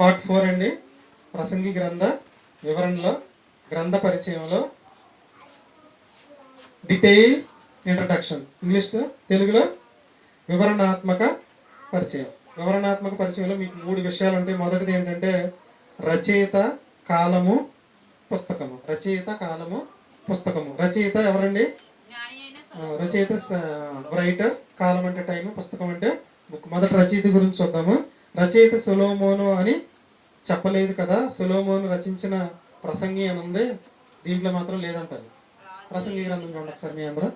Part four అండి. ప్రసంగి గ్రంథ వివరణలో గ్రంథ పరిచయంలో. డీటెయిల్ ఇంట్రడక్షన్ ఇంగ్లీష్లో తెలుగులో వివరణాత్మక పరిచయం. వివరణాత్మక పరిచయంలో మీకు మూడు విషయాలు ఉంటాయి మొదటిది ఏంటంటే రచయిత కాలము పుస్తకము. రచయిత కాలము పుస్తకము. రచయిత ఎవరండి? రచయిత రైటర్ కాలం అంటే టైం పుస్తకం అంటే బుక్. మొదటి రచయిత గురించి చూద్దాము. రచయిత సులోమోను అని చెప్పలేదు కదా. సులోమోను రచించిన ప్రసంగి అని ఉంది. దీంట్లో మాత్రం లేదంటారు ప్రసంగి గ్రంథం చూడండి ఒకసారి మీ అందరూ.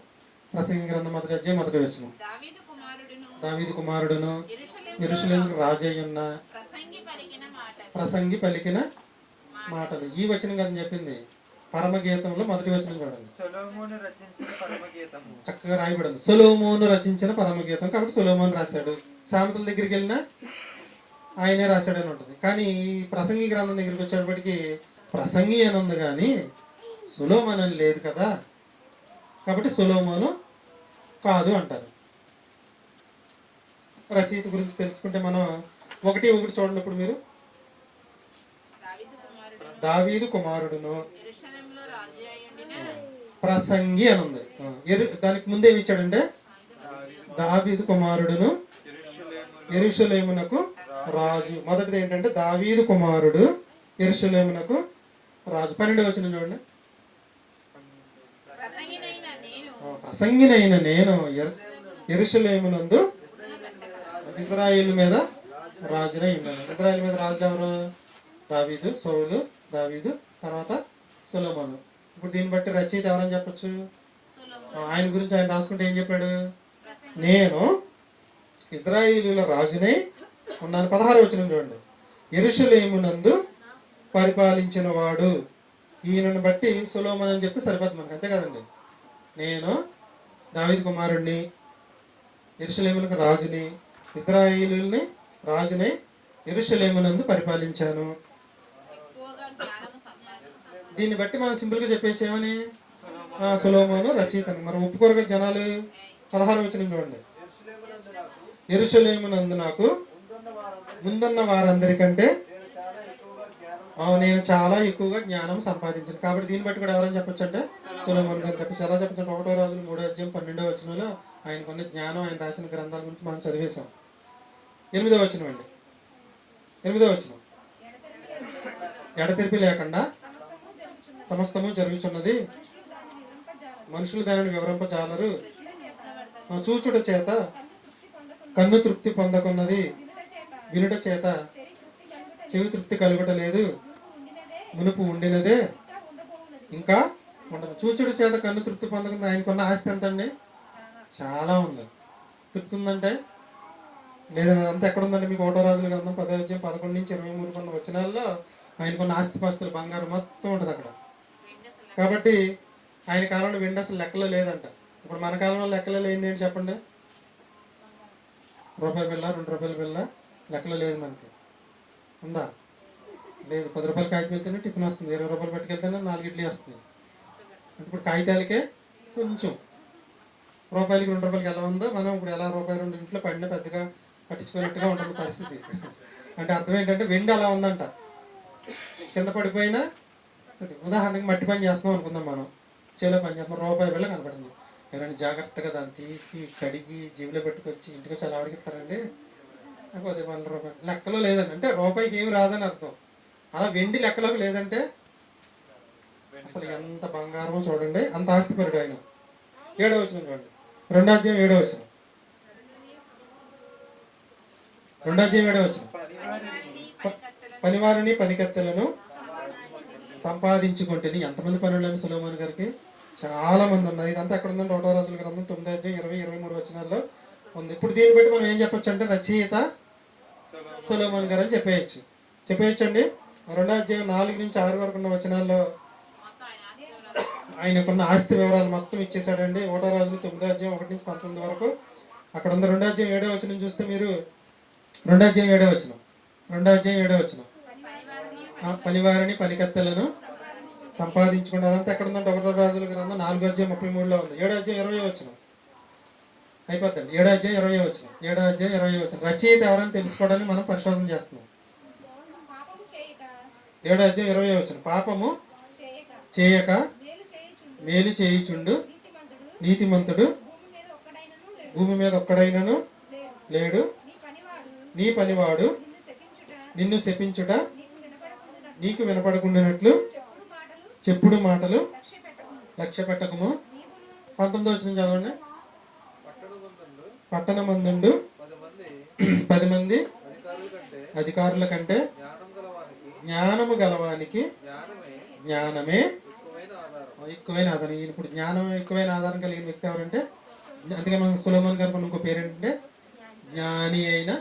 ప్రసంగి గ్రంథం మొదటి అధ్యాయం మొదటి వచ్చిన దావీదు కుమారుడును దావీదు కుమారుడును యెరూషలేములో ఎరుసలేముకు రాజయ్య ఉన్న ప్రసంగి పలికిన మాటలు. ప్రసంగి పలికిన మాటలు. ఈ వచనం కదా చెప్పింది. పరమగీతంలో మొదటి వచనం చూడండి. సొలొమోను రచించిన పరమగీతము. చక్కగా రాయబడింది. సులోమోను రచించిన పరమగీతం. కాబట్టి సులోమోను రాశాడు. సామెతల దగ్గరికి వెళ్ళినా ఆయనే రాశాడని ఉంటుంది. కానీ ఈ ప్రసంగి గ్రంథం దగ్గరికి వచ్చేటప్పటికి ప్రసంగి అని ఉంది కానీ సులోమన్ అని లేదు కదా. కాబట్టి సులోమోను కాదు అంటారు. రచయిత గురించి తెలుసుకుంటే మనం ఒకటి ఒకటి చూడండి ఇప్పుడు మీరు. దావీదు కుమారుడును. ప్రసంగి అని ఉంది. దానికి ముందు ఏమి ఇచ్చాడంటే? దావీదు కుమారుడును. ఎరుషలేమునకు రాజు మొదటిది ఏంటంటే దావీదు కుమారుడు ఇరుషులేమునకు రాజు. పన్నెండు వచ్చిన చూడండి. ప్రసంగినైన నేను ఎరుషులేమునందు నేను ఇజ్రాయిల్ మీద రాజునై ఉన్నాను. ఇజ్రాయిల్ మీద రాజులు ఎవరు? దావీదు సౌలు దావీదు తర్వాత సొలొమోను. ఇప్పుడు దీన్ని బట్టి రచయిత ఎవరని చెప్పొచ్చు? ఆయన గురించి ఆయన రాసుకుంటే ఏం చెప్పాడు? నేను ఇజ్రాయిలీల రాజునై ఉన్నాను పదహారు వచ్చిన చూడండి. ఎరుషలేమునందు పరిపాలించిన వాడు ఈయనను బట్టి సులోమన్ అని చెప్తే సరిపోతుంది మనకు అంతే కదండి? నేను దావిద్ కుమారుడిని ఎరుషలేమునకు రాజుని ఇజ్రాయిలుని రాజుని ఎరుషలేమునందు పరిపాలించాను. దీన్ని బట్టి మనం సింపుల్గా చెప్పేసి ఏమని? ఆ, సులోమోను మరి ఒప్పుకోరుగా జనాలు? పదహారు వచ్చిన చూడండి. ఎరుషలేమునందు నాకు ముందున్న వారందరికంటే నేను చాలా ఎక్కువగా జ్ఞానం సంపాదించాను. కాబట్టి దీన్ని బట్టి కూడా ఎవరైనా చెప్పొచ్చు అంటే సులభం గారు చెప్పచ్చు. ఎలా చెప్పచ్చు ఒకటో రోజులు మూడో అధ్యాయం పన్నెండో వచనంలో కొన్ని జ్ఞానం ఆయన రాసిన గ్రంథాల గురించి మనం చదివేశాం. ఎనిమిదో వచనం అండి. ఎనిమిదో వచనం. ఎడతెరిపి లేకుండా సమస్తము జరుగుచున్నది. మనుషులు దానిని వివరింపజాలరు. చూచుట చేత కన్ను తృప్తి పొందకున్నది. వినుట చేత చెవి తృప్తి కలుగుట లేదు మునుపు ఉండినదే ఇంకా ఉండదు. చూచుడు చేత కన్ను తృప్తి పొందకుండా ఆయనకున్న ఆస్తి ఎంత అండి చాలా ఉంది. తృప్తి ఉందంటే? లేదండి అదంతా ఎక్కడ ఉందండి మీకు ఒకటో రోజుల గ్రంథం పదో అధ్యాయం పదకొండు నుంచి ఇరవై మూడు కొన్ని వచనాల్లో ఆయనకున్న ఆస్తిపాస్తులు బంగారం మొత్తం ఉంటుంది అక్కడ. కాబట్టి ఆయన కాలంలో వెండి అసలు లెక్కలో లేదంట. ఇప్పుడు మన కాలంలో లెక్కలో లేనిది ఏంటి చెప్పండి? రూపాయి బిళ్ళ రెండు రూపాయల బిళ్ళ? లెక్కలో లేదు మనకి. ఉందా? లేదు పది రూపాయల కాగితం వెళ్తేనే టిఫిన్ వస్తుంది. ఇరవై రూపాయలు పట్టుకెళ్తేనే నాలుగు ఇడ్లీ వస్తుంది. అంటే ఇప్పుడు కాగితాలకే కొంచెం. రూపాయలకి రెండు రూపాయలకి ఎలా ఉందో మనం ఇప్పుడు ఎలా రూపాయి రెండు ఇంట్లో పడినా పెద్దగా పట్టించుకున్నట్టుగా ఉంటుంది పరిస్థితి. అంటే అర్థం ఏంటంటే వెండి అలా ఉందంట. కింద పడిపోయినా ఉదాహరణకి మట్టి పని చేస్తున్నాం అనుకుందాం మనం. చేలో పని చేస్తున్నాం రూపాయి బిళ్ళ కనపడింది. ఎవరైనా జాగ్రత్తగా దాన్ని తీసి కడిగి జీబులో పెట్టుకొచ్చి ఇంటికి వచ్చి అలా అడిగిస్తారండి. నాకు వంద రూపాయలు. లెక్కలో లేదండి. అంటే రూపాయికి ఏమి రాదని అర్థం. అలా వెండి లెక్కలోకి లేదంటే అసలు ఎంత బంగారమో చూడండి. అంత ఆస్తిపరుడు ఆయన. ఏడో వచ్చిన చూడండి. రెండో అధ్యాయం ఏడో వచ్చిన రెండో అధ్యాయం ఏడో వచ్చిన పనివారిని పనికత్తెలను పనివారిని సంపాదించుకుంటేని ఎంతమంది పనులని సులేమాన్ గారికి? చాలా మంది ఉన్నారు. ఇదంతా ఎక్కడ ఉందంటే ఒకటో రోజుల గ్రంథం తొమ్మిదో అధ్యాయం ఇరవై ఇరవై మూడు వచ్చినాల్లో ఉంది. ఇప్పుడు దీన్ని బట్టి మనం ఏం చెప్పొచ్చు అంటే రచయిత సులేమాన్ గారు అని చెప్పేయచ్చు. చెప్పేయచ్చండి? రెండో అధ్యాయం నాలుగు నుంచి ఆరు వరకు ఉన్న వచనాల్లో ఆయనకున్న ఆస్తి వివరాలు మొత్తం ఇచ్చేసాడండి ఒకటో రాజులు తొమ్మిదో అధ్యాయం ఒకటి నుంచి పంతొమ్మిది వరకు. అక్కడ ఉన్న రెండో అధ్యాయం ఏడో వచనం చూస్తే మీరు రెండో అధ్యాయం ఏడో వచనం. రెండో అధ్యాయం ఏడో వచనం. పనివారిని ఆ పనికత్తెలను సంపాదించుకుంటే అదంతా ఎక్కడ ఉందంటే ఒకటో రాజుల గ్రంథం నాలుగో అధ్యాయం ముప్పై మూడులో ఉంది. ఏడో అధ్యాయం ఇరవై వచనం. అయిపోతుంది ఏడో అధ్యాయం ఇరవై వచ్చిన ఏడో అధ్యాయం ఇరవై వచ్చిన రచయిత ఎవరైనా తెలుసుకోవడానికి మనం పరిశోధన చేస్తున్నాం. ఏడో అధ్యాయం ఇరవై వచ్చిన పాపము చేయక మేలు చేయుచుండు. నీతిమంతుడు భూమి మీద ఒక్కడైనను లేడు. నీ పనివాడు నిన్ను శపించుట నీకు వినపడకుండానట్లు చెప్పుడు మాటలు లక్ష్య పెట్టకము పంతొమ్మిది వచ్చిన చదవండి. పట్టణమందుండు పట్టణమందుండు పది మంది అధికారుల కంటే జ్ఞానము గలవానికి జ్ఞానమే ఎక్కువైన ఆధారం. ఇప్పుడు జ్ఞానం ఎక్కువైన ఆధారం కలిగిన వ్యక్తి ఎవరంటే అందుకే మన సులోమోన్ గారు ఇంకో పేరు ఏంటంటే జ్ఞాని అయిన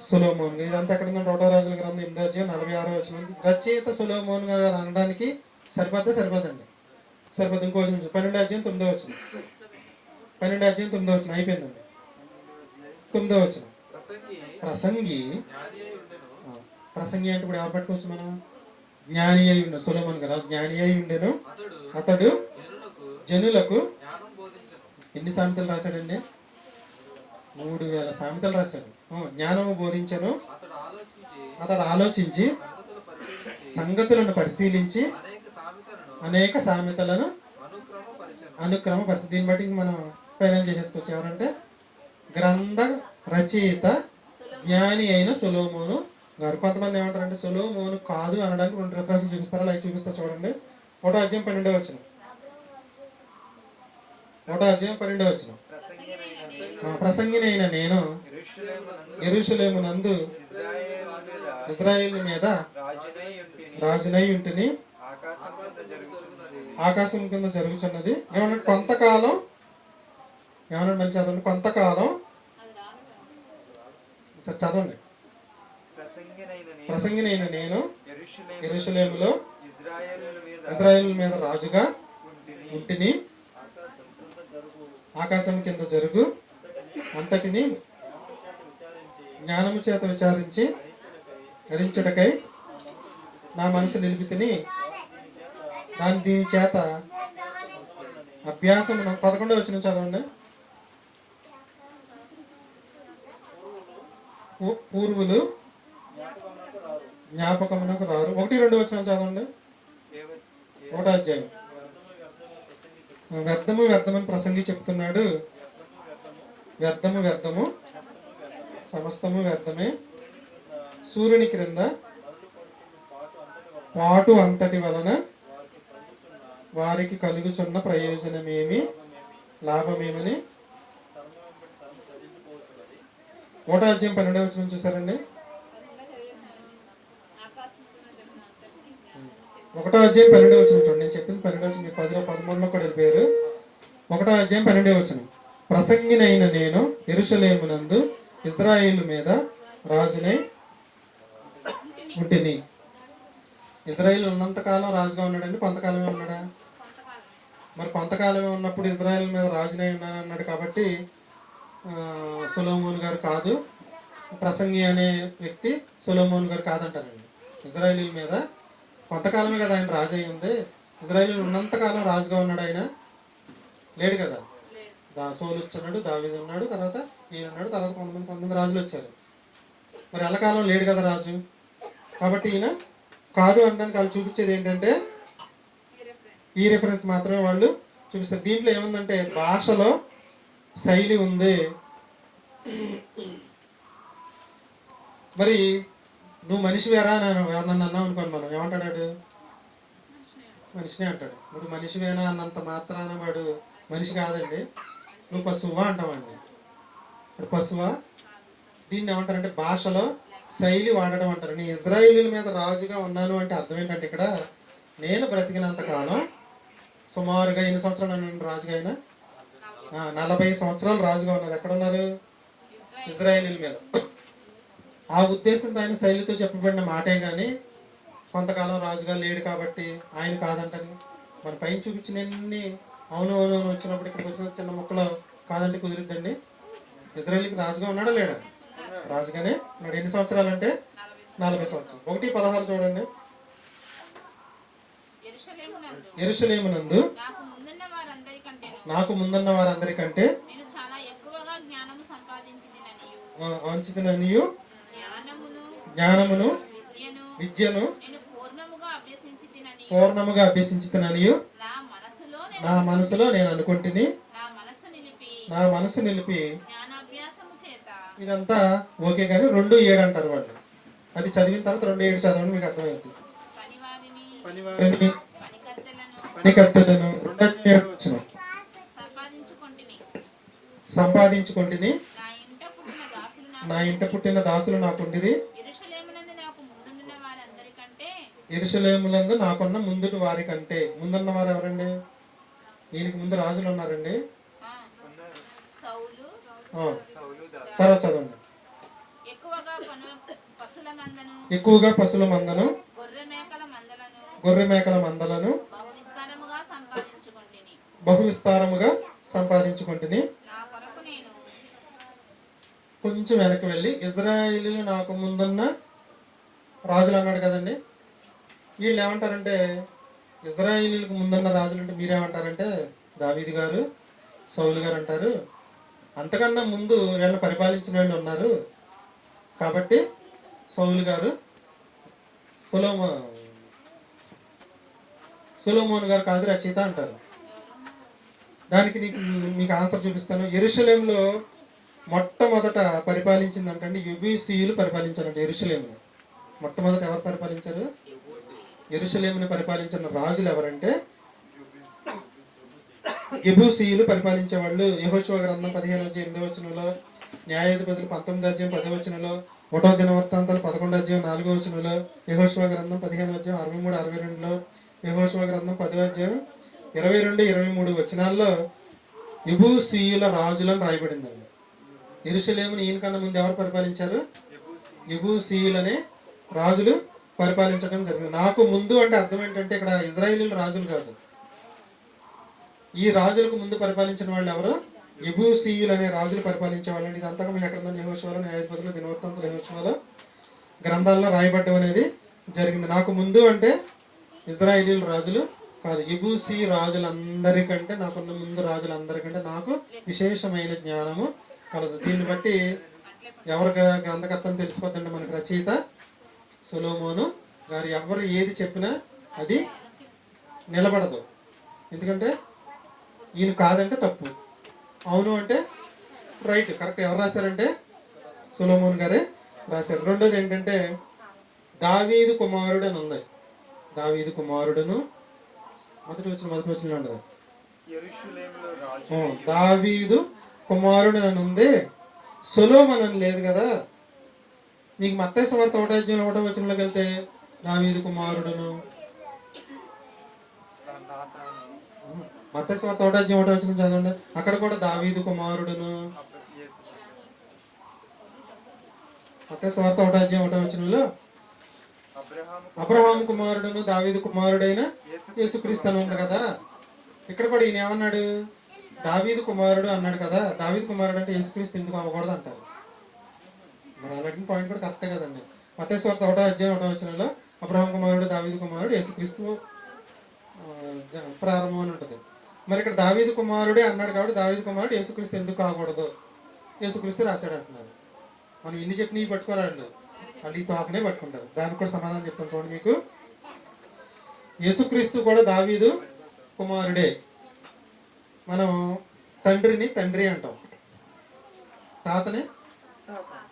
సులోమోన్ గారు. ఇదంతా ఎక్కడ ఉందంటే ఒకటో రాజుల గ్రంథం ఎనిమిదో అధ్యాయం నలభై ఆరో వచ్చిన రచయిత సులోమోన్ గారు అనడానికి సరిపోతే సరిపోదండి సరిపోతుంది ఇంకో వచ్చిన పన్నెండు అధ్యాయం తొమ్మిదో వచ్చిన పన్నెండు అధ్యాయం తొమ్మిదో వచ్చిన అయిపోయిందండి. తొమ్మిదో వచ్చిన ప్రసంగి. ప్రసంగి. ఉండెను. అంటే ఇప్పుడు ఎవరు పట్టుకోవచ్చు మనం? జ్ఞాని అయి ఉండే సులోమన్ గారు. జ్ఞాని అయి ఉండెను. అతడు జనులకు ఎన్ని సామెతలు రాశాడండి? మూడు వేల సామెతలు రాశాడు. జ్ఞానము బోధించను. అతడు ఆలోచించి సంగతులను పరిశీలించి అనేక సామెతలను అనేక సామెతలను అనుక్రమ పరిస్థితి దీన్ని బట్టి మనం ఫైనల్ చేసేసుకోవచ్చు. ఎవరంటే గ్రంథ రచయిత జ్ఞాని అయిన సులోమోను గారు. కొంతమంది ఏమంటారంటే సులోమోను కాదు అనడానికి రెండు రిఫరెన్స్ చూపిస్తారా? లైక్ చూపిస్తా చూడండి. ఒకటో అధ్యాయం పన్నెండో వచ్చిన ఒకటో అధ్యాయం పన్నెండో వచ్చిన ప్రసంగినైన నేను యెరూషలేమునందు నందు ఇజ్రాయిల్ మీద రాజునై ఉంటుంది ఆకాశం కింద జరుగుతున్నది ఆకాశం కింద జరుగుతున్నది ఏమన్నా కొంతకాలం ఏమన్నా మళ్ళీ చదవండి? కొంతకాలం. సరే చదవండి. ప్రసంగినైన నేను ఎరుషలేములో ఇజ్రాయేలు మీద రాజుగా ఉంటిని ఉంటిని ఆకాశం కింద జరుగు అంతటిని జ్ఞానము చేత విచారించి హరించుటకై నా మనసు నిలిపితిని. దాని దీని చేత అభ్యాసం పదకొండో వచ్చిన చదవండి. పూర్వులు జ్ఞాపకమునకు రారు. ఒకటి రెండు వచ్చిన చదవండి. ఒకటో అధ్యాయం. వ్యర్థము వ్యర్థమని ప్రసంగి చెప్తున్నాడు. వ్యర్థము వ్యర్థము సమస్తము వ్యర్థమే. సూర్యుని క్రింద పాటు అంతటి వలన వారికి కలుగుచున్న ప్రయోజనమేమి లాభమేమని ఒకటో అధ్యాయం పన్నెండవ వచ్చిన చూసారండి? ఒకటో అధ్యాయం పన్నెండవ వచ్చిన చూడండి. నేను చెప్పింది పన్నెండవ వచ్చిన పదిలో పదమూడులో కూడా వెళ్ళిపోయారు ఒకటో అధ్యాయం పన్నెండవ వచ్చిన ప్రసంగినైన నేను ఎరుషలేమునందు ఇజ్రాయేలు మీద రాజునై ఉంటిని. ఇజ్రాయేల్ ఉన్నంతకాలం రాజుగా ఉన్నాడండి. కొంతకాలమే ఉన్నాడా? మరి కొంతకాలమే ఉన్నప్పుడు ఇజ్రాయిల్ మీద రాజునై ఉన్నాను కాబట్టి సొలోమోన్ గారు కాదు. ప్రసంగి అనే వ్యక్తి సొలోమోన్ గారు కాదంటారండి ఇజ్రాయేలీల మీద కొంతకాలమే కదా ఆయన రాజు అయి ఉంది ఉన్నంతకాలం రాజుగా ఉన్నాడు ఆయన. లేడు కదా? దా సోలు వచ్చున్నాడు దావీదు ఉన్నాడు తర్వాత ఈయన ఉన్నాడు తర్వాత కొంతమంది కొంతమంది రాజులు వచ్చారు. మరి ఎల్లకాలం లేడు కదా రాజు? కాబట్టి ఈయన కాదు అనడానికి వాళ్ళు చూపించేది ఏంటంటే ఈ రెఫరెన్స్ ఈ రిఫరెన్స్ మాత్రమే వాళ్ళు చూపిస్తారు. దీంట్లో ఏముందంటే భాషలో శైలి ఉంది. మరి నువ్వు మనిషి వేరా ఎవరన్నా అన్నావు. అనుకోండి మనం. ఏమంటాడు వాడు? మనిషినే అంటాడు. ఇప్పుడు మనిషివేనా అన్నంత మాత్రాన వాడు మనిషి కాదండి. నువ్వు పశువా అంటావండి ఇప్పుడు పశువా? దీన్ని ఏమంటారంటే భాషలో శైలి వాడడం అంటారు. నేను ఇజ్రాయిలీల మీద రాజుగా ఉన్నాను అంటే అర్థం ఏంటంటే ఇక్కడ నేను బ్రతికినంత కాలం సుమారుగా ఎన్ని సంవత్సరాలు రాజుగా అయినా? నలభై సంవత్సరాలు రాజుగా ఉన్నారు. ఎక్కడ ఉన్నారు ఇజ్రాయేలీల మీద. ఆ ఉద్దేశంతో ఆయన శైలితో చెప్పబడిన మాటే కానీ కొంతకాలం రాజుగా లేడు కాబట్టి ఆయన కాదంటని మన పైన చూపించిన ఎన్ని అవును అవును అవును వచ్చినప్పుడు ఇక్కడికి వచ్చిన చిన్న ముక్కలో కాదంటే కుదిరిద్దండి. ఇజ్రాయేల్కి రాజుగా ఉన్నాడా లేడా? రాజుగానే ఉన్నాడు. ఎన్ని సంవత్సరాలు అంటే నలభై సంవత్సరాలు. ఒకటి పదహారు చూడండి. ఎరుసలేమునందు నాకు ముందున్న వారందరికంటే అంచితననియు జ్ఞానమును జ్ఞానమును విద్యను పూర్ణముగా పూర్ణముగా అభ్యసించుతున్నానియు నా మనసులో నేను నా మనసులో నేను అనుకుంటుని నా మనసు నిలిపి నా మనసు నిలిపి జ్ఞానాభ్యాసము చేత. ఇదంతా ఓకే కానీ రెండు ఏడు అంటారు వాళ్ళు. అది చదివిన తర్వాత రెండు ఏడు చదవండి మీకు పనివారిని పనికత్తెలను రెండు ఏడు వచ్చిన సంపాదించుకుంటుని. నా ఇంట పుట్టిన దాసులు నాకుండిరి. ఎరుసలేములందు నాకున్న ముందుటి వారి కంటే ముందున్న వారు ఎవరండి దీనికి ముందు రాజులు ఉన్నారండి. తర్వాత చదవండి. ఎక్కువగా పశుల మందను గొర్రె మేకల మందలను గొర్రె మేకల మందలను బహు విస్తారముగా సంపాదించుకొంటిని బహు విస్తారముగా సంపాదించుకుంటుని నా కొరకు నేను కొంచెం వెనక్కి వెళ్ళి ఇజ్రాయిలు నాకు ముందున్న రాజులు అన్నాడు కదండి. వీళ్ళు ఏమంటారంటే ఇజ్రాయిలీలకు ముందున్న రాజులు అంటే మీరేమంటారంటే దావీది గారు సౌలు గారు అంటారు. అంతకన్నా ముందు వీళ్ళని పరిపాలించిన వాళ్ళు ఉన్నారు. కాబట్టి సౌలు గారు సులోమో సులోమోన్ గారు కాదు రచయిత అంటారు. దానికి నీకు మీకు ఆన్సర్ చూపిస్తాను. ఎరుషలేంలో మొట్టమొదట పరిపాలించింది అంటే యుబీసీయులు పరిపాలించారంట ఎరుషలేముని. మొట్టమొదట ఎవరు పరిపాలించారు? ఎరుసలేముని పరిపాలించిన రాజులు ఎవరంటే? ఎబూసీయులు పరిపాలించే వాళ్ళు యహోశివ గ్రంథం పదిహేను వచ్చి ఎనిమిదో వచనంలో న్యాయాధిపతులు పంతొమ్మిది అధ్యాయం పదో వచనంలో ఒకటో దిన వృత్తాంతాలు పదకొండు అధ్యాయం నాలుగో వచనంలో యహోశివ గ్రంథం పదిహేను అధ్యాయం అరవై మూడు అరవై రెండులో యహోశివ గ్రంథం పదో అధ్యాయం ఇరవై రెండు ఇరవై మూడు వచనాల్లో ఎబూసీయుల రాజులను రాయబడిందండి. ఎరుసలేముని ఈయనకన్నా ముందు ఎవరు పరిపాలించారు? ఎబూసీయులనే రాజులు పరిపాలించడం జరిగింది. నాకు ముందు అంటే అర్థం ఏంటంటే ఇక్కడ ఇజ్రాయిలీలు రాజులు కాదు. ఈ రాజులకు ముందు పరిపాలించిన వాళ్ళు ఎవరు? ఎబూసీయులు అనే రాజులు పరిపాలించే వాళ్ళండి. ఇదంతా మీకు ఎక్కడ ఉందండి యహోశివలో న్యాయాధిపతులు దినవృత్తాంతులు యహోశివలో గ్రంథాల్లో రాయబడ్డం అనేది జరిగింది. నాకు ముందు అంటే ఇజ్రాయిలీల రాజులు కాదు. ఎబూసీ రాజులందరికంటే నాకున్న ముందు రాజులందరికంటే నాకు విశేషమైన జ్ఞానము కలదు. దీన్ని బట్టి ఎవరు గ్ర- గ్రంథకర్తని తెలిసిపోతుందండి మనకి రచయిత సులోమోను గారు ఎవరు ఏది చెప్పినా అది నిలబడదు. ఎందుకంటే ఈయన కాదంటే తప్పు. అవును అంటే రైట్ కరెక్ట్. ఎవరు రాశారంటే సులోమోన్ గారే రాశారు. రెండోది ఏంటంటే దావీదు కుమారుడు అని ఉంది దావీదు కుమారుడును మొదటి వచ్చిన మొదటి వచ్చిన ఉండదు. దావీదు కుమారుడు అని ఉంది సొలోమన్ అని లేదు కదా. మీకు మత్తయ్య వార్త ఒకటో అధ్యాయం ఒకటో వచనంలోకి వెళ్తే దావీదు కుమారుడును. మత్తేశ్వర నాతాను మత్తయ్య వార్త ఒకటో ఒకటో వచనం చదవండి. అక్కడ కూడా దావీదు కుమారుడును. మత్తేశ్వర యేసు మత్తయ్య వార్త ఒకటో ఒకటో వచనంలో అబ్రహాం కుమారుడును దావీదు కుమారుడైన యేసుక్రీస్తు అని ఉంది కదా. ఇక్కడ కూడా ఈయన ఏమన్నాడు? దావీదు కుమారుడు అన్నాడు కదా దావీదు కుమారుడు అంటే యేసుక్రీస్తు ఎందుకు అమ్మకూడదు అంటారు. మరి అలాంటి పాయింట్ కూడా కరెక్టే కదండి. మతేశ్వర్త ఒకటో అధ్యాయం ఒకటో వచ్చినలో అబ్రహం కుమారుడు దావీదు కుమారుడు యేసుక్రీస్తు ప్రారంభం అని ఉంటుంది. మరి ఇక్కడ దావీదు కుమారుడే అన్నాడు కాబట్టి దావీదు కుమారుడు యేసుక్రీస్తు ఎందుకు కాకూడదు యేసుక్రీస్తు రాశాడు అంటున్నారు. మనం ఇన్ని చెప్పినవి పట్టుకోరాడు వాళ్ళు ఈ తోకనే పట్టుకుంటారు. దానికి కూడా సమాధానం చెప్తాను చూడండి మీకు. యేసుక్రీస్తు కూడా దావీదు కుమారుడే. మనం తండ్రిని తండ్రి అంటాం. తాతని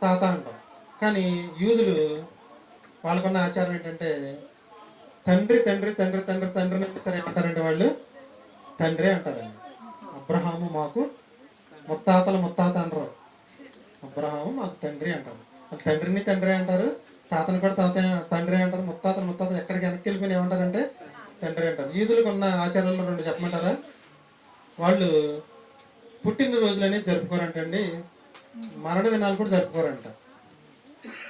తాత అంటాం. కానీ యూదులు వాళ్ళకున్న ఆచారం ఏంటంటే తండ్రి తండ్రి తండ్రి తండ్రి తండ్రిని సరే ఏమంటారంటే వాళ్ళు. తండ్రి అంటారండి. అబ్రహాము మాకు ముత్తాతలు ముత్తాత అనరు. అబ్రహాము మాకు తండ్రి అంటారు. వాళ్ళు తండ్రిని తండ్రి అంటారు తాతని కూడా తాత తండ్రి అంటారు ముత్తాతను ముత్తాత ఎక్కడికి వెనక్కి వెళ్ళిపోయిన ఏమంటారంటే తండ్రి అంటారు. యూదులకు ఉన్న ఆచారాల్లో రెండు చెప్పమంటారా? వాళ్ళు పుట్టినరోజులనే జరుపుకోరంటండి. మరణదినాలు కూడా జరుపుకోరంట.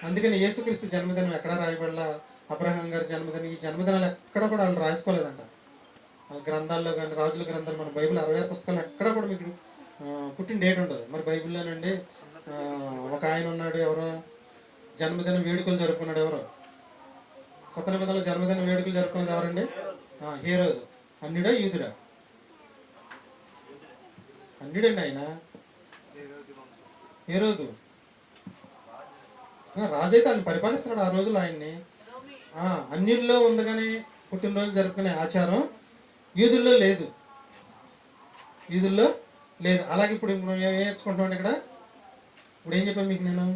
అందుకని యేసుక్రీస్తు జన్మదినం ఎక్కడ రాయబడలా? అబ్రహాం గారి జన్మదినం. ఈ జన్మదినాలు ఎక్కడ కూడా వాళ్ళు రాసుకోలేదంట. గ్రంథాల్లో కానీ రాజుల గ్రంథాలు మన బైబిల్ అరవై ఆరు పుస్తకాలు ఎక్కడ కూడా మీకు పుట్టిన డేట్ ఉండదు. మరి బైబిల్లోనండి ఒక ఆయన ఉన్నాడు ఎవరో? జన్మదిన వేడుకలు జరుపుకున్నాడు ఎవరో? కొత్త నిబంధనలో జన్మదిన వేడుకలు జరుపుకున్నది ఎవరండి? హీరో అన్నిడా యూదుడా? అన్యుడండి ఆయన ఏ రోజు? హేరోదు రాజు అయితే ఆయన పరిపాలిస్తున్నాడు ఆ రోజుల్లో ఆయన్ని. ఆ, అన్యుల్లో ఉంది కానీ పుట్టినరోజు జరుపుకునే ఆచారం యూదుల్లో లేదు. యూదుల్లో లేదు. అలాగే ఇప్పుడు మనం ఏం నేర్చుకుంటాం ఇక్కడ? ఇప్పుడు ఏం చెప్పాను మీకు నేను?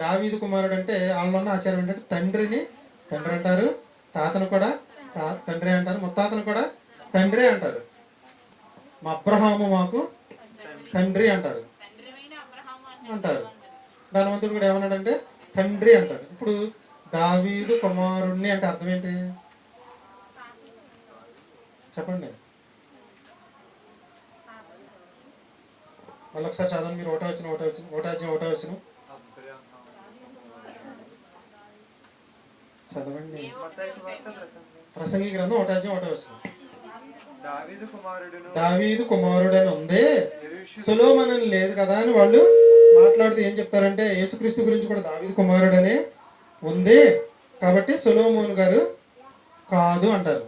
దావీదు కుమారుడు అంటే వాళ్ళు ఉన్న ఆచారం ఏంటంటే తండ్రిని తండ్రి అంటారు తాతను కూడా తండ్రి అంటారు ముత్తాతను కూడా తండ్రే అంటారు. మా అబ్రహాము మాకు తండ్రి అంటారు. అంటారు. ధనవంతుడు కూడా ఏమన్నాడంటే తండ్రి అంటాడు. ఇప్పుడు దావీదు కుమారుణ్ణి అంటే అర్థం ఏంటి? చెప్పండి. మళ్ళీ ఒకసారి చదవండి మీరు. ఒకటో వచ్చిన ఒకటో వచ్చిన ఒకటాజ్యం ఒకటో వచ్చిన. చదవండి. ప్రసంగం ప్రసంగి గ్రంథం ఒకటాజ్యం ఒకటో వచ్చిన. దావీదు కుమారుడును ఉంది యెరూషు సులోమన్ అని లేదు కదా అని వాళ్ళు మాట్లాడుతూ ఏం చెప్తారంటే యేసుక్రీస్తు గురించి కూడా దావీదు కుమారుడనే ఉంది. కాబట్టి సులోమోన్ గారు కాదు అంటారు.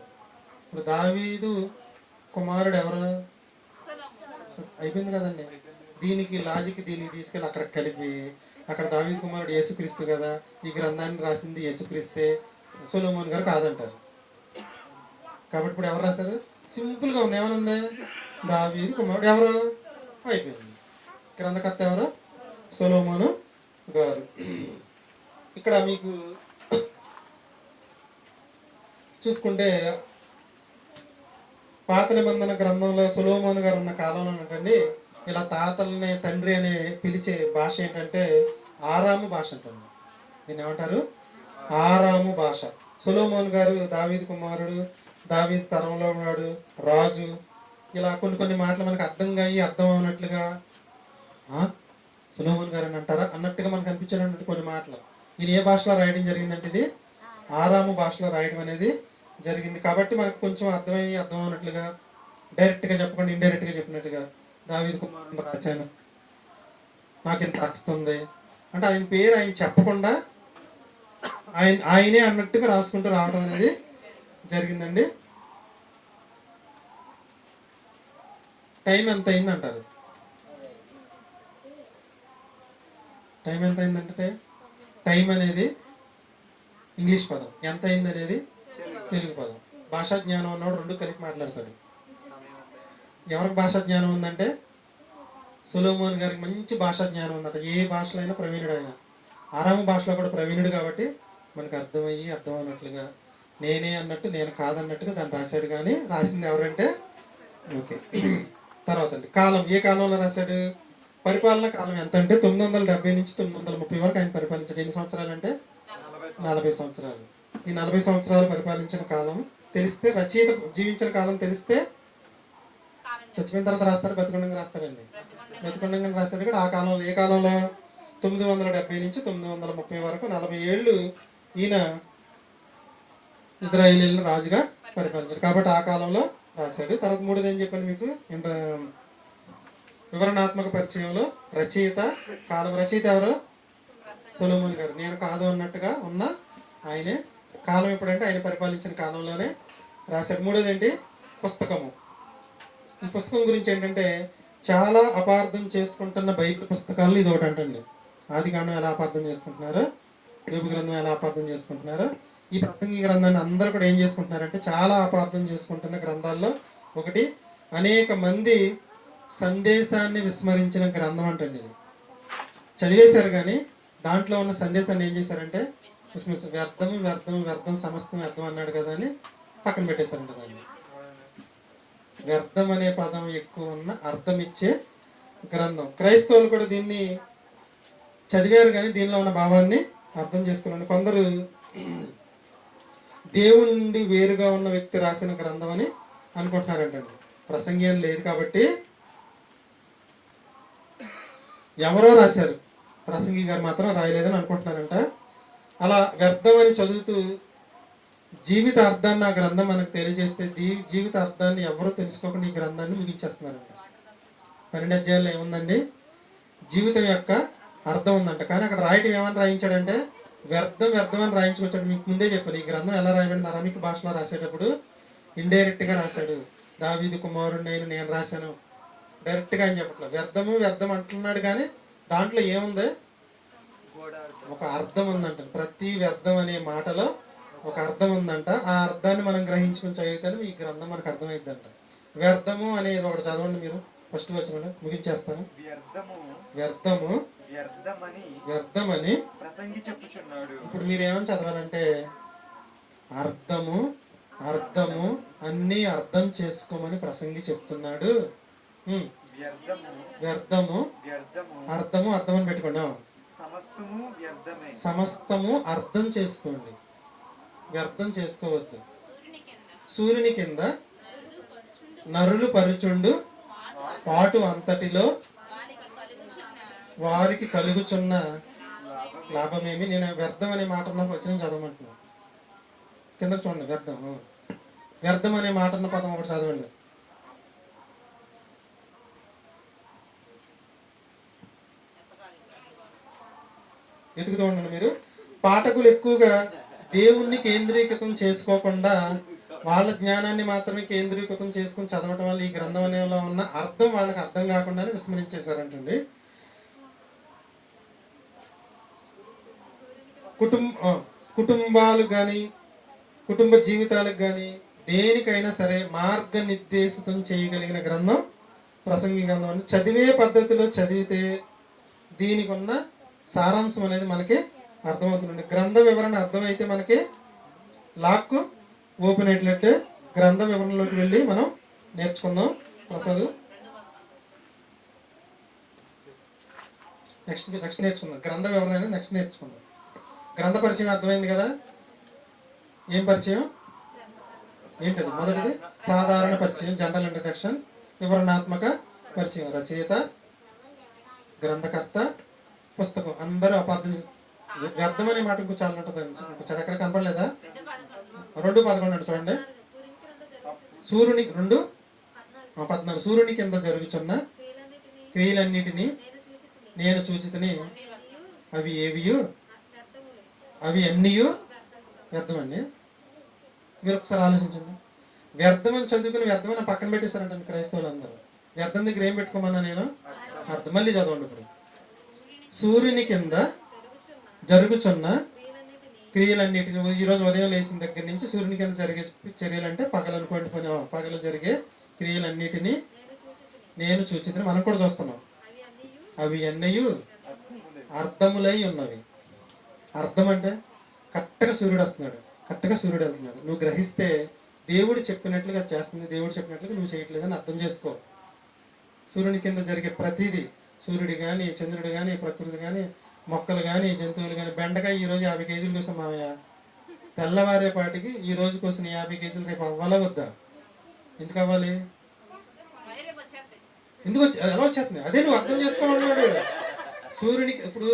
ఇప్పుడు దావీదు కుమారుడు ఎవరు. అయిపోయింది కదండి. దీనికి లాజిక్ దీనికి తీసుకెళ్ళి అక్కడ కలిపి అక్కడ దావీదు కుమారుడు యేసుక్రీస్తు కదా ఈ గ్రంథాన్ని రాసింది యేసుక్రీస్తే సొలోమోన్ గారు కాదంటారు. కాబట్టి ఇప్పుడు ఎవరు రాశారు? సింపుల్గా ఉంది. ఏమనుంది? ఉంది దావీదు కుమారుడు. ఎవరు? అయిపోయింది. గ్రంథకర్త ఎవరు? సొలోమోను గారు. ఇక్కడ మీకు చూసుకుంటే పాత నిబంధన గ్రంథంలో సులోమోన్ గారు ఉన్న కాలంలో ఏంటండి ఇలా తాతల్ని తండ్రి అని పిలిచే భాష ఏంటంటే ఆరాము భాష అంటారు. దీన్ని ఏమంటారు? ఆరాము భాష. సులోమోన్ గారు దావీద్ కుమారుడు దావీద్ తరంలో ఉన్నాడు రాజు. ఇలా కొన్ని కొన్ని మాటలు మనకు అర్థం అయ్యి అర్థం అవునట్లుగా సులోమన్ గారు అని అంటారా? అన్నట్టుగా మనకు అనిపించినటువంటి కొన్ని మాటలు. ఈయన ఏ భాషలో రాయడం జరిగిందంటే ఇది? ఆరాము భాషలో రాయడం అనేది జరిగింది. కాబట్టి మనకు కొంచెం అర్థమయ్యి అర్థం అవునట్లుగా డైరెక్ట్గా చెప్పకుండా ఇండైరెక్ట్గా చెప్పినట్టుగా దావీదు కుమార్ రాశాను నాకు ఇంత వస్తుంది అంటే ఆయన పేరు ఆయన చెప్పకుండా ఆయన ఆయనే అన్నట్టుగా రాసుకుంటూ రావడం అనేది జరిగిందండి. టైం ఎంత అయింది అంటారు టైం ఎంత అయిందంటే టైం అనేది ఇంగ్లీష్ పదం. ఎంత అయింది అనేది తెలుగు పదం. భాషా జ్ఞానం ఉన్నవాడు రెండు కలిపి మాట్లాడతాడు. ఎవరికి భాషా జ్ఞానం ఉందంటే సులోమోహన్ గారికి మంచి భాషా జ్ఞానం ఉందంట. ఏ భాషలో అయినా ప్రవీణుడు ఆయన. ఆరామ భాషలో కూడా ప్రవీణుడు కాబట్టి మనకు అర్థమయ్యి అర్థం అన్నట్లుగా నేనే అన్నట్టు నేను కాదన్నట్టుగా దాన్ని రాశాడు. కానీ రాసింది ఎవరంటే ఓకే. తర్వాత అండి కాలం ఏ కాలంలో రాశాడు? పరిపాలన కాలం ఎంత అంటే తొమ్మిది వందల డెబ్బై నుంచి తొమ్మిది వందల ముప్పై వరకు ఆయన పరిపాలించాడు. ఎన్ని సంవత్సరాలు అంటే? నలభై సంవత్సరాలు. ఈ నలభై సంవత్సరాలు పరిపాలించిన కాలం తెలిస్తే రచయిత జీవించిన కాలం తెలిస్తే చచ్చిపోయిన తర్వాత రాస్తారు? బతికొండంగా రాస్తారండి. బతికొండంగా రాస్తారు ఇక్కడ ఆ కాలంలో ఏ కాలంలో? తొమ్మిది వందల డెబ్బై నుంచి తొమ్మిది వందల ముప్పై వరకు నలభై ఏళ్ళు ఈయన ఇజ్రాయేలీలను రాజుగా పరిపాలించారు కాబట్టి ఆ కాలంలో రాశాడు. తర్వాత మూడోది ఏం చెప్పాను మీకు? వివరణాత్మక పరిచయంలో రచయిత కాలం రచయిత ఎవరు? సొలమోన్ గారు. నేను కాదు అన్నట్టుగా ఉన్న ఆయనే. కాలం ఎప్పుడంటే ఆయన పరిపాలించిన కాలంలోనే రాశాడు. మూడోది ఏంటి? పుస్తకము. ఈ పుస్తకం గురించి ఏంటంటే చాలా అపార్థం చేసుకుంటున్న బైబిల్ పుస్తకాలు ఇది ఒకటి అంటండి ఆది కాండం ఎలా అపార్థం చేసుకుంటున్నారు? రేపు గ్రంథం ఎలా అపార్థం చేసుకుంటున్నారు? ఈ ప్రసంగి గ్రంథాన్ని అందరూ కూడా ఏం చేసుకుంటున్నారంటే చాలా అపార్థం చేసుకుంటున్న గ్రంథాల్లో ఒకటి అనేక మంది సందేశాన్ని విస్మరించిన గ్రంథం అంటండి ఇది. చదివేశారు కానీ దాంట్లో ఉన్న సందేశాన్ని ఏం చేశారంటే విస్మరించారు వ్యర్థం వ్యర్థం వ్యర్థం సమస్తం వ్యర్థం అన్నాడు కదా అని పక్కన పెట్టేశారంట దాన్ని. వ్యర్థం అనే పదం ఎక్కువ ఉన్న అర్థం ఇచ్చే గ్రంథం. క్రైస్తవులు కూడా దీన్ని చదివారు కానీ దీనిలో ఉన్న భావాన్ని అర్థం చేసుకోవాలని కొందరు దేవుడి నుండి వేరుగా ఉన్న వ్యక్తి రాసిన గ్రంథం అని అనుకుంటున్నారంటండి. ప్రసంగం లేదు కాబట్టి ఎవరో రాశారు. ప్రసంగి గారు మాత్రం రాయలేదని అనుకుంటున్నారంట. అలా వ్యర్థం అని చదువుతూ జీవిత అర్థాన్ని ఆ గ్రంథం మనకు తెలియజేస్తే జీవిత అర్థాన్ని ఎవరో తెలుసుకోకుండా ఈ గ్రంథాన్ని ముగించేస్తున్నారంట. పన్నెండు అధ్యాయంలో ఏముందండి? జీవితం యొక్క అర్థం ఉందంట. కానీ అక్కడ రాయటం ఏమని రాయించాడంటే వ్యర్థం వ్యర్థం అని రాయించుకొచ్చాడు. మీకు ముందే చెప్పాను. ఈ గ్రంథం ఎలా రాయబడింది అరామిక్ భాషలో రాసేటప్పుడు ఇండైరెక్ట్గా రాశాడు. దావీదు కుమారుడు నేను నేను రాశాను. డైరెక్ట్గా ఆయన చెప్పట్లేదు వ్యర్థము వ్యర్థం అంటున్నాడు కానీ దాంట్లో ఏముంది. ఒక అర్థం ఉందంట. ప్రతి వ్యర్థం అనే మాటలో ఒక అర్థం ఉందంట. ఆ అర్థాన్ని మనం గ్రహించుకుని చదివితేనే ఈ గ్రంథం మనకు అర్థమైద్దంట. వ్యర్థము అనేది ఒకటి చదవండి మీరు. ఫస్ట్ వచ్చిన ముగించేస్తాను. వ్యర్థము వ్యర్థము వ్యర్థమని ఇప్పుడు మీరు ఏమని చదవాలంటే అర్థము అర్థము అన్నీ అర్థం చేసుకోమని ప్రసంగి చెప్తున్నాడు. ఉమ్, వ్యర్థము. అర్థము అర్థం అని పెట్టుకున్నాం సమస్తము అర్థం చేసుకోండి. వ్యర్థం చేసుకోవద్దు. సూర్యుని కింద. సూర్యుని కింద నరులు పరుచుండు పాటు అంతటిలో వారికి కలుగుచున్న వారికి కలుగుచున్న లాభం లాభమేమి? నేను వ్యర్థం అనే మాట ఉన్న వచ్చిన చదవమంటున్నాను. కింద చూడండి వ్యర్థం వ్యర్థం అనే మాట ఉన్న పదం ఒకటి చదవండి. ఎదుగుతూ ఉండండి మీరు. పాఠకులు ఎక్కువగా దేవుణ్ణి కేంద్రీకృతం చేసుకోకుండా వాళ్ళ జ్ఞానాన్ని మాత్రమే కేంద్రీకృతం చేసుకుని చదవటం వల్ల ఈ గ్రంథం అనేలో ఉన్న అర్థం వాళ్ళకి అర్థం కాకుండానే విస్మరించేశారంటండి. కుటుంబ కుటుంబాలు కానీ కుటుంబ జీవితాలకు కానీ దేనికైనా సరే మార్గనిర్దేశితం చేయగలిగిన గ్రంథం ప్రసంగి గ్రంథం అని చదివే పద్ధతిలో చదివితే దీనికి ఉన్న సారాంశం అనేది మనకి అర్థమవుతుందండి. గ్రంథ వివరణ అర్థమైతే మనకి లాక్ ఓపెన్ అయ్యేటట్టు గ్రంథ వివరణలోకి వెళ్ళి మనం నేర్చుకుందాం. ప్రసాద్. నెక్స్ట్ నెక్స్ట్ నేర్చుకుందాం. గ్రంథ వివరణ అనేది నెక్స్ట్ నేర్చుకుందాం. గ్రంథ పరిచయం అర్థమైంది కదా? ఏం పరిచయం? ఏంటది? మొదటిది సాధారణ పరిచయం జనరల్ ఇంట్రడక్షన్ వివరణాత్మక పరిచయం. రచయిత గ్రంథకర్త పుస్తకం. అందరూ అపార్థం వ్యర్థం అనే మాట ఇంకో చాలా ఉంటుంది ఎక్కడ కనపడలేదా? రెండు పదకొండు అంటే చూడండి. సూర్యుని రెండు పద్నాలుగు. సూర్యుని కింద జరుగుచున్న క్రియలన్నిటినీ నేను చూచితని అవి ఏవియు అవి అన్నీయు వ్యర్థమండి. మీరు ఒకసారి ఆలోచించండి. వ్యర్థం అని చదువుకుని వ్యర్థమని పక్కన పెట్టేశారంట క్రైస్తవులు అందరూ వ్యర్థం దగ్గర ఏం పెట్టుకోమన్నా నేను? అర్థం. మళ్ళీ చదవండి ఇప్పుడు. సూర్యుని కింద జరుగుచున్న క్రియలన్నిటిని ఈరోజు ఉదయం లేచిన దగ్గర నుంచి సూర్యుని కింద జరిగే చర్యలు అంటే పగలనుకోండి పని పగలు జరిగే క్రియలన్నిటిని నేను చూచిందని మనం కూడా చూస్తున్నాం. అవి అన్నయ్యు అర్థములై ఉన్నవి. అర్థం అంటే కరెక్ట్గా సూర్యుడు వస్తున్నాడు కరెక్ట్గా సూర్యుడు వెళ్తున్నాడు. నువ్వు గ్రహిస్తే దేవుడు చెప్పినట్లుగా చేస్తుంది దేవుడు చెప్పినట్లుగా నువ్వు చేయట్లేదని అర్థం చేసుకో. సూర్యుని కింద జరిగే ప్రతిదీ సూర్యుడు కానీ చంద్రుడు కానీ ప్రకృతి కానీ మొక్కలు కానీ జంతువులు కానీ బెండకాయ ఈ రోజు యాభై కేజీలు కోసం మామయ్య తెల్లవారేపాటికి ఈ రోజు కోసం యాభై కేజీలు రేపు అవ్వాలా వద్దా? ఎందుకు అవ్వాలి? ఎందుకు వచ్చి ఎలా వచ్చేస్తుంది? అదే నువ్వు అర్థం చేసుకోవాలి సూర్యునికి ఇప్పుడు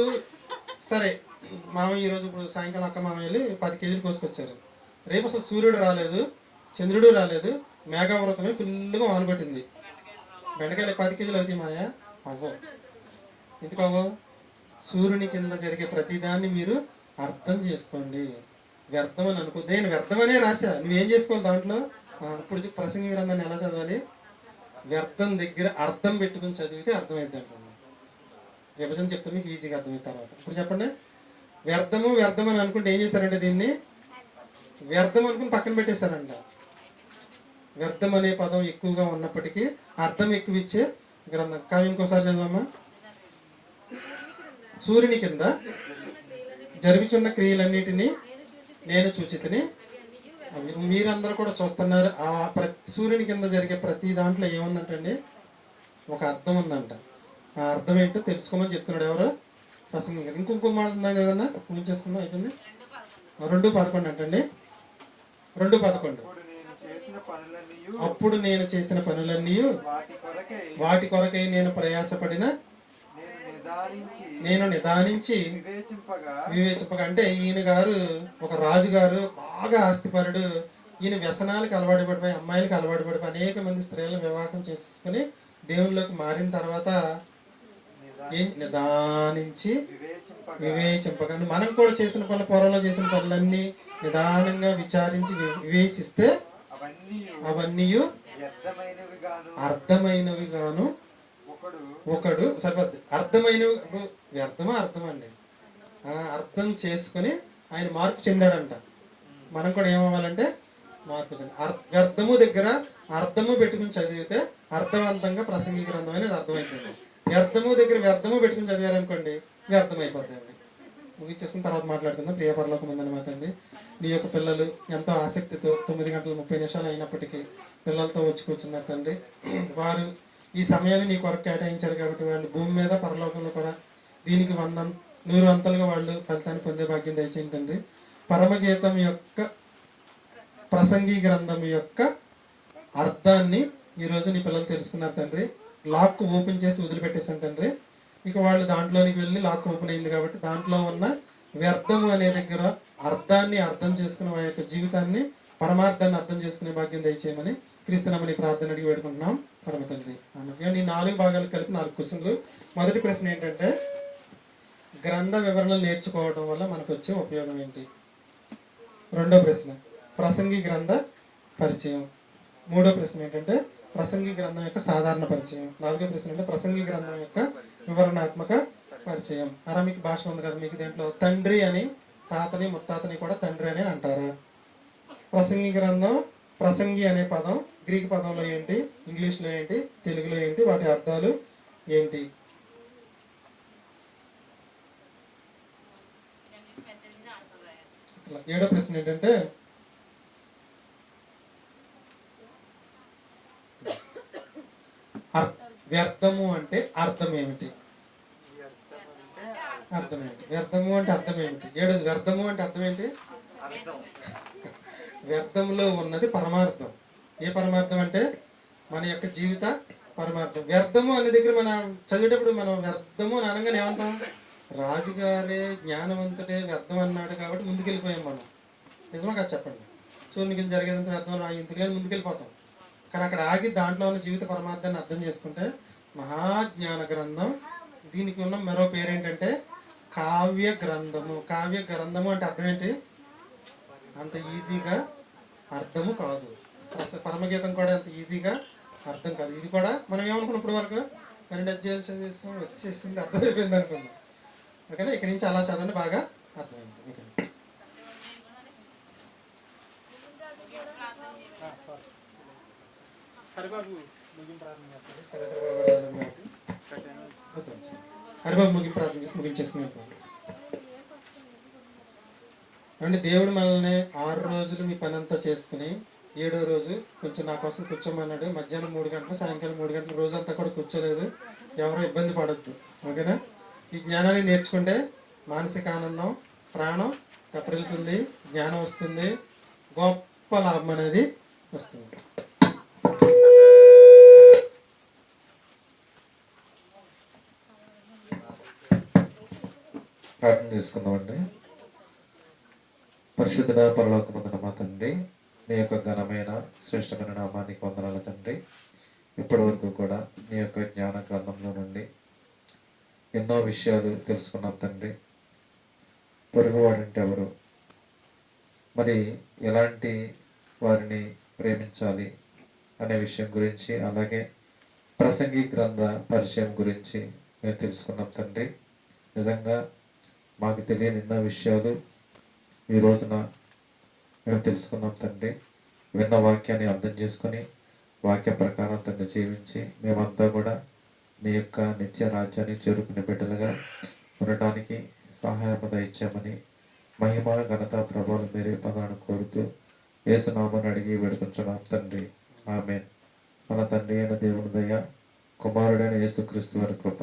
సరే మామయ్య ఈరోజు ఇప్పుడు సాయంకాలం అక్క మామయ్య వెళ్ళి పది కేజీలు కోసుకొచ్చారు. రేపు అసలు సూర్యుడు రాలేదు చంద్రుడు రాలేదు మేఘావృతమే ఫుల్గా వానగొట్టింది బెండకాయలు పది కేజీలు అవుతాయి మాయా అవ్వవు ఎందుకు అవ్వవు సూర్యుని కింద జరిగే ప్రతిదాన్ని మీరు అర్థం చేసుకోండి. వ్యర్థం అని అనుకో నేను వ్యర్థమనే రాశా. నువ్వేం చేసుకోవాలి దాంట్లో? ఇప్పుడు ప్రసంగి గ్రంథాన్ని ఎలా చదవాలి? వ్యర్థం దగ్గర అర్థం పెట్టుకుని చదివితే అర్థమైద్ది అంటున్నాను విభజన చెప్తే మీకు ఈజీగా అర్థమైన తర్వాత. ఇప్పుడు చెప్పండి. వ్యర్థము వ్యర్థం అని అనుకుంటే ఏం చేశారంటే దీన్ని? వ్యర్థం అనుకుని పక్కన పెట్టేశారంట వ్యర్థం అనే పదం ఎక్కువగా ఉన్నప్పటికీ అర్థం ఎక్కువ ఇచ్చే గ్రంథం. కావి ఇంకోసారి చదవమ్మా. సూర్యుని కింద జరుగుచున్న క్రియలన్నిటినీ నేను చూచితిని. మీరందరూ కూడా చూస్తున్నారు ఆ ప్రతి సూర్యుని కింద జరిగే ప్రతి దాంట్లో ఏముందంటండి? ఒక అర్థం ఉందంట. ఆ అర్థం ఏంటో తెలుసుకోమని చెప్తున్నాడు ఎవరు? ప్రసంగం గారు ఇంకొక మాట ఉందా ఏదన్నా ముగించేసుకుందా అయిపోయింది? రెండు పదకొండు అంటండి. రెండు పదకొండు. అప్పుడు నేను చేసిన పనులన్నీ వాటి కొరకై నేను ప్రయాసపడిన నేను నిదానించి వివేచింపగా అంటే ఈయన గారు ఒక రాజుగారు బాగా ఆస్తిపరుడు. ఈయన వ్యసనాలకు అలవాటు పడిపోయి అమ్మాయిలకు అలవాటు పడిపోయి అనేక మంది స్త్రీలను వివాహం చేసేసుకుని దేవునిలోకి మారిన తర్వాత ఏం నిదానించి వివేచింపకండి. మనం కూడా చేసిన పనులు పొరలో చేసిన పనులన్నీ నిదానంగా విచారించి వివేచిస్తే అవన్నీ అర్థమైనవి గాను ఒకడు సరిపోద్ది. అర్థమైనవి ఇప్పుడు వ్యర్థమా అర్థమండి అర్థం చేసుకుని ఆయన మార్పు చెందాడంట. మనం కూడా ఏమవ్వాలంటే మార్పు చెంది. వ్యర్థము దగ్గర అర్థము పెట్టుకుని చదివితే అర్థవంతంగా ప్రసంగి గ్రంథం అనేది వ్యర్థము దగ్గర వ్యర్థము పెట్టుకుని చదివారనుకోండి వ్యర్థం అయిపోతాయండి ముగించేసిన తర్వాత మాట్లాడుకుందాం. ప్రియపరలోకి పరలోకం ఉందన్నమాట అండి నీ యొక్క పిల్లలు ఎంతో ఆసక్తితో తొమ్మిది గంటల ముప్పై నిమిషాలు అయినప్పటికీ పిల్లలతో వచ్చి కూర్చున్నారు తండ్రి. వారు ఈ సమయాన్ని నీ కొరకు కేటాయించారు కాబట్టి వాళ్ళు భూమి మీద పరలోకంలో కూడా దీనికి వంద నూరు అంతలుగా వాళ్ళు ఫలితాన్ని పొందే భాగ్యం దయచేయండి తండ్రి. పరమగీతం యొక్క ప్రసంగి గ్రంథం యొక్క అర్థాన్ని ఈరోజు నీ పిల్లలు తెలుసుకున్నారు తండ్రి. లాక్ ఓపెన్ చేసి వదిలిపెట్టేశాను తండ్రి. ఇక వాళ్ళు దాంట్లోనికి వెళ్ళి లాక్ ఓపెన్ అయింది కాబట్టి దాంట్లో ఉన్న వ్యర్థము అనే దగ్గర అర్థాన్ని అర్థం చేసుకుని వారి యొక్క జీవితాన్ని పరమార్థాన్ని అర్థం చేసుకునే భాగ్యం దయచేయమని క్రీస్తునామని ప్రార్థన అడిగి పెట్టుకుంటున్నాం పరమ తండ్రి. ఈ నాలుగు భాగాలు కలిపి నాలుగు క్వశ్చన్లు. మొదటి ప్రశ్న ఏంటంటే గ్రంథ వివరణలు నేర్చుకోవడం వల్ల మనకు వచ్చే ఉపయోగం ఏంటి? రెండో ప్రశ్న ప్రసంగి గ్రంథ పరిచయం. మూడో ప్రశ్న ఏంటంటే ప్రసంగి గ్రంథం యొక్క సాధారణ పరిచయం. నాలుగో ప్రశ్న అంటే ప్రసంగి గ్రంథం యొక్క వివరణాత్మక పరిచయం. అరామిక్ భాష ఉంది కదా మీకు దీంట్లో? తండ్రి అని తాతని ముత్తాతని కూడా తండ్రి అని అంటారా? ప్రసంగి గ్రంథం ప్రసంగి అనే పదం గ్రీక్ పదంలో ఏంటి? ఇంగ్లీష్లో ఏంటి? తెలుగులో ఏంటి? వాటి అర్థాలు ఏంటి? ఏడో ప్రశ్న ఏంటంటే వ్యర్థము అంటే అర్థం ఏమిటి అర్థం ఏంటి వ్యర్థము అంటే అర్థం ఏమిటి ఏడోది వ్యర్థము అంటే అర్థం ఏంటి వ్యర్థంలో ఉన్నది పరమార్థం. ఏ పరమార్థం అంటే? మన యొక్క జీవిత పరమార్థం. వ్యర్థము అనే దగ్గర మనం చదివేటప్పుడు మనం వ్యర్థము అని అనగానే ఏమంటాం? రాజుగారే జ్ఞానవంతుడే వ్యర్థం అన్నాడు కాబట్టి ముందుకెళ్ళిపోయాం మనం. నిజమా కాదు చెప్పండి. సూర్యునికి జరిగేదంత వ్యర్థం రా ఇంతకులేని ముందుకెళ్ళిపోతాం. కానీ అక్కడ ఆగి దాంట్లో ఉన్న జీవిత పరమార్థాన్ని అర్థం చేసుకుంటే మహాజ్ఞాన గ్రంథం. దీనికి ఉన్న మరో పేరేంటంటే కావ్య గ్రంథము. కావ్య గ్రంథము అంటే అర్థం ఏంటి? అంత ఈజీగా అర్థము కాదు. పరమగీతం కూడా అంత ఈజీగా అర్థం కాదు. ఇది కూడా మనం ఏమనుకున్నాం ఇప్పుడు వరకు? పన్నెండు అధ్యాయులు చదివేస్తాం వచ్చేసింది అర్థమైపోయింది అనుకున్నాం. ఓకేనా? ఇక్కడి నుంచి అలా చదవండి బాగా అర్థమైంది ఓకే సరే సరే బాబు రాలేదు కాబట్టి. వద్దు, వద్దు. హరిబాబు ముగింపు ప్రార్థన చేసి ముగించేస్తున్నాం అంటే దేవుడు మనల్ని ఆరు రోజులు మీ పని అంతా చేసుకుని ఏడో రోజు కొంచెం నా కోసం కూర్చోమన్నాడు. మధ్యాహ్నం మూడు గంటలు సాయంకాలం మూడు గంటలు రోజంతా కూడా కూర్చోలేదు. ఎవరు ఇబ్బంది పడద్దు. ఓకేనా? ఈ జ్ఞానాన్ని నేర్చుకుంటే మానసిక ఆనందం ప్రాణం తప్పరిల్లుతుంది జ్ఞానం వస్తుంది గొప్ప లాభం అనేది వస్తుంది. ప్రార్థన చేసుకుందామండి. పరిశుద్ధుడ పరలోకమందున మా తండ్రి నీ యొక్క ఘనమైన శ్రేష్టమైన నామానికి వందనాలు తండ్రి. ఇప్పటి వరకు కూడా నీ యొక్క జ్ఞాన గ్రంథంలో నుండి ఎన్నో విషయాలు తెలుసుకున్నాం తండ్రి. పొరుగువాడంటే ఎవరు? మరి ఎలాంటి వారిని ప్రేమించాలి అనే విషయం గురించి అలాగే ప్రసంగి గ్రంథ పరిచయం గురించి మేము తెలుసుకున్నాం తండ్రి. నిజంగా మాకు తెలియని ఎన్నో విషయాలు ఈ రోజున మేము తెలుసుకున్నాం తండ్రి. విన్న వాక్యాన్ని అర్థం చేసుకొని వాక్య ప్రకారం తండ్రి జీవించి మేమంతా కూడా నీ యొక్క నిత్య రాజ్యాన్ని చేరుకునే బిడ్డలుగా ఉండటానికి సహాయపద ఇచ్చామని మహిమ ఘనత ప్రభావం మీరే పదాన్ని కోరుతూ ఏసునామని అడిగి వేడుకుంటున్నాం తండ్రి. ఆమె మన తండ్రి అయిన దేవుని దయ కుమారుడైన యేసుక్రీస్తు వారి కృప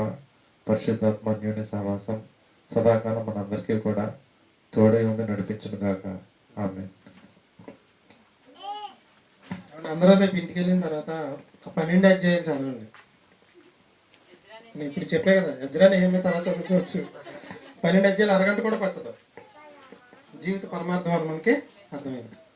పరిశుద్ధాత్మన్యుని సహవాసం సదాకాలం మనందరికీ కూడా తోడై ఉండి నడిపించను గాక ఆమె అందరూ రేపు ఇంటికి వెళ్ళిన తర్వాత పన్నెండు అధ్యాయం చదవండి. నేను ఇప్పుడు చెప్పే కదా ఎజ్రా ఏమి తర్వాత చదువుకోవచ్చు? పన్నెండు అధ్యాయులు అరగంట కూడా పట్టదు. జీవిత పరమార్థం వల్ల మనకి అర్థమైంది.